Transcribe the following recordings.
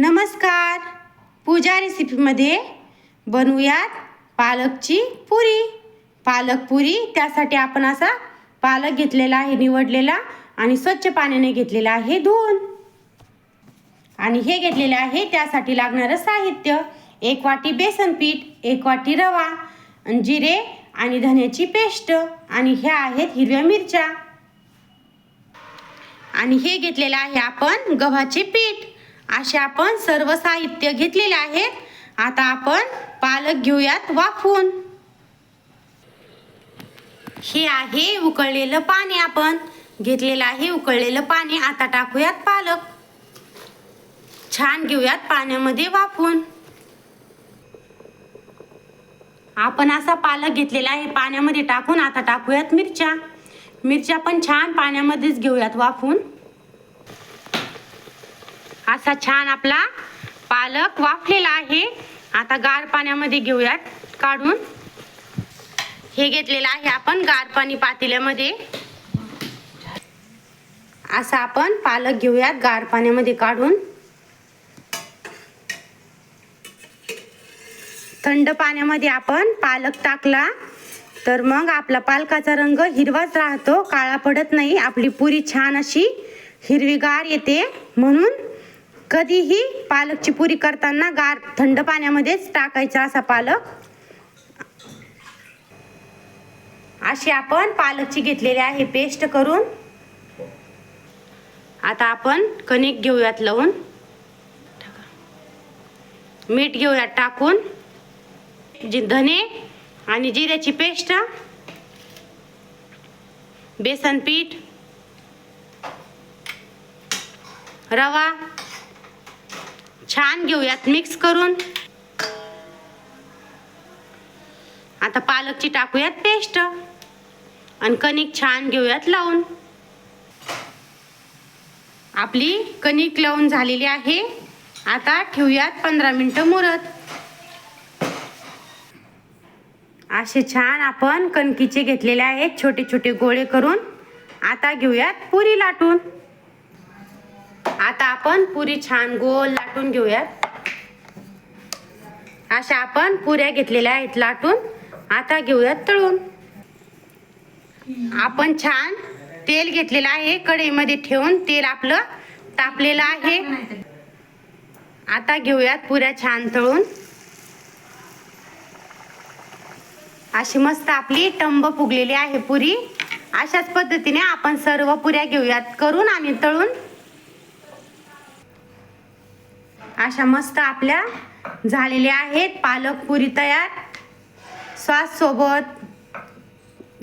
नमस्कार. पूजा रेसिपीमध्ये बनवूयात पालकची पुरी. पालक पुरी त्यासाठी आपण असा पालक घेतलेला आहे निवडलेला आणि स्वच्छ पाण्याने घेतलेला आहे धुवून. आणि हे घेतलेले आहे त्यासाठी लागणारं साहित्य. एक वाटी बेसन पीठ एक वाटी रवा जिरे आणि धन्याची पेस्ट. आणि ह्या आहेत हिरव्या मिरच्या. आणि हे घेतलेलं आहे आपण गव्हाचे पीठ. असे आपण सर्व साहित्य घेतलेले आहेत. आता आपण पालक घेऊयात वाफून. हे आहे उकळलेलं पाणी आपण. घेतलेलं आहे उकळलेलं पाणी. आता टाकूयात पालक. छान घेऊयात पाण्यामध्ये वाफून. आपण असा पालक घेतलेला आहे पाण्यामध्ये टाकून. आता टाकूयात मिरच्या. मिरच्या पण छान पाण्यामध्येच घेऊयात वाफून. असा छान आपला पालक वाफलेला आहे. आता गार पाण्यामध्ये घेऊयात काढून. हे घेतलेलं आहे आपण गार पाणी पातेल्यामध्ये. असा आपण पालक घेऊयात गार पाण्यामध्ये काढून. थंड पाण्यामध्ये आपण पालक टाकला तर मग आपला पालकाचा रंग हिरवाच राहतो काळा पडत नाही आपली पुरी छान अशी हिरवीगार येते म्हणून कधीही पालकची पुरी करताना गार थंड पाण्यामध्येच टाकायचा असा पालक. अशी आपण पालकची घेतलेली आहे पेस्ट करून. आता आपण कणिक घेऊयात लावून. मीठ घेऊयात टाकून. जी धने आणि जिऱ्याची पेस्ट. बेसन पीठ. रवा. छान घेऊयात. मिक्स करून. आता पालकची टाकूयात पेस्ट आणि कणिक छान घेऊयात लावून. आपली कणिक लावून झालेली आहे. आता ठेवूयात पंधरा मिनटं मुरत. असे छान आपण कणकीचे घेतलेले आहेत. छोटे छोटे गोळे करून. आता घेऊयात पुरी लाटून. आपण पुरी छान गोल लाटून घेऊयात. अशा आपण पुऱ्या घेतलेल्या आहेत लाटून. आता घेऊयात तळून. आपण छान तेल घेतलेलं आहे कढईमध्ये ठेवून तेल आपलं तापलेलं आहे. आता घेऊयात पुऱ्या छान तळून. अशी मस्त आपली टंब फुगलेली आहे पुरी. अशाच पद्धतीने आपण सर्व पुऱ्या घेऊयात करून आणि तळून. अशा मस्त आपल्या झालेल्या आहेत. पालक पुरी तयार. सॉससोबत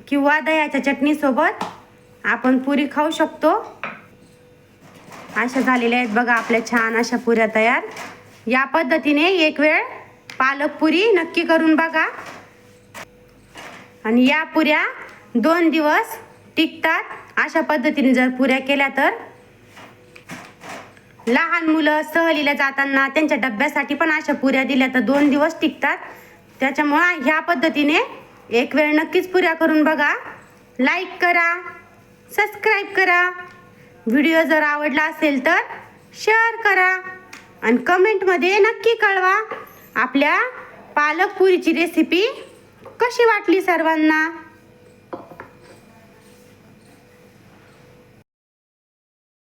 किंवा दह्याच्या चटणीसोबत आपण पुरी खाऊ शकतो. अशा झालेल्या आहेत बघा आपल्या छान अशा पुऱ्या तयार. या पद्धतीने एक वेळ पालक पुरी नक्की करून बघा. आणि या पुऱ्या दोन दिवस टिकतात. अशा पद्धतीने जर पुऱ्या केल्या तर लहान मुलं सहलीला जाताना त्यांच्या डब्यासाठी पण अशा पुऱ्या दिल्या तर दोन दिवस टिकतात. त्याच्यामुळं ह्या पद्धतीने एक वेळ नक्कीच पुऱ्या करून बघा. लाईक करा सबस्क्राईब करा. व्हिडिओ जर आवडला असेल तर शेअर करा. आणि कमेंटमध्ये नक्की कळवा आपल्या पालक पुरीची रेसिपी कशी वाटली सर्वांना.